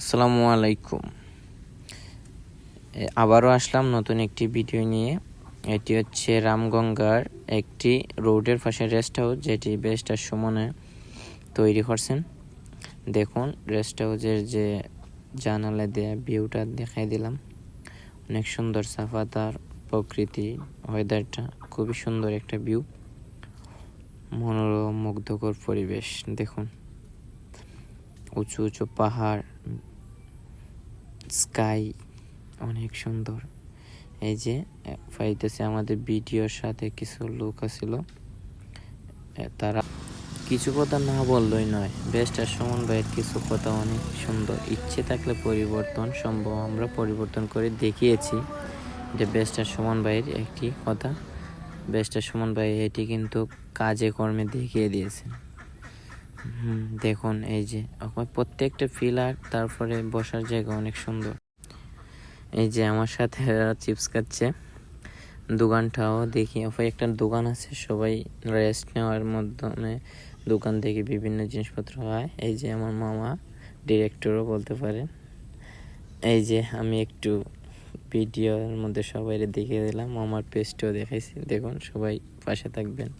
আসসালামু আলাইকুম। আবারও আসলাম নতুন একটি ভিডিও নিয়ে। এটি হচ্ছে রামগঙ্গার একটি রোডের পাশে রেস্ট হাউস যেটি বেস্টার সুমনে তৈরি করছেন। দেখুন রেস্ট হাউসের যে জানালা দেয়া ভিউটা দেখাই দিলাম। অনেক সুন্দর সাফাতার প্রকৃতি ওয়েদারটা খুবই সুন্দর একটা ভিউ মনোরম, মুগ্ধকর পরিবেশ, দেখুন। উঁচু উঁচু পাহাড় স্কাই অনেক সুন্দর। এই যে পাইতেছে আমাদের ভিডিওর সাথে কিছু লোক আছিল তারা কিছু কথা না বললেই নয়। বেস্ট আর সুমন ভাইয়ের কিছু কথা অনেক সুন্দর। ইচ্ছে থাকলে পরিবর্তন সম্ভব আমরা পরিবর্তন করে দেখিয়েছি যে বেস্ট আর সুমন ভাইয়ের একটি কথা। বেস্ট আর সুমন ভাই এটি কিন্তু কাজে কর্মে দেখিয়ে দিয়েছেন। দেখুন, এই যে প্রত্যেকটা ফিলার তারপরে বসার জায়গা অনেক সুন্দর। এই যে, আমার সাথে চিপস খাচ্ছে। দোকানটাও দেখি একটা দোকান আছে, সবাই রেস্ট নেওয়ার মাধ্যমে দোকান থেকে বিভিন্ন জিনিসপত্র হয়। এই যে, আমার মামা ডিরেক্টরও বলতে পারেন। এই যে, আমি একটু ভিডিওর মধ্যে সবাই দেখিয়ে দিলাম আমার পেজটাও দেখাইছি। দেখুন, সবাই পাশে থাকবেন।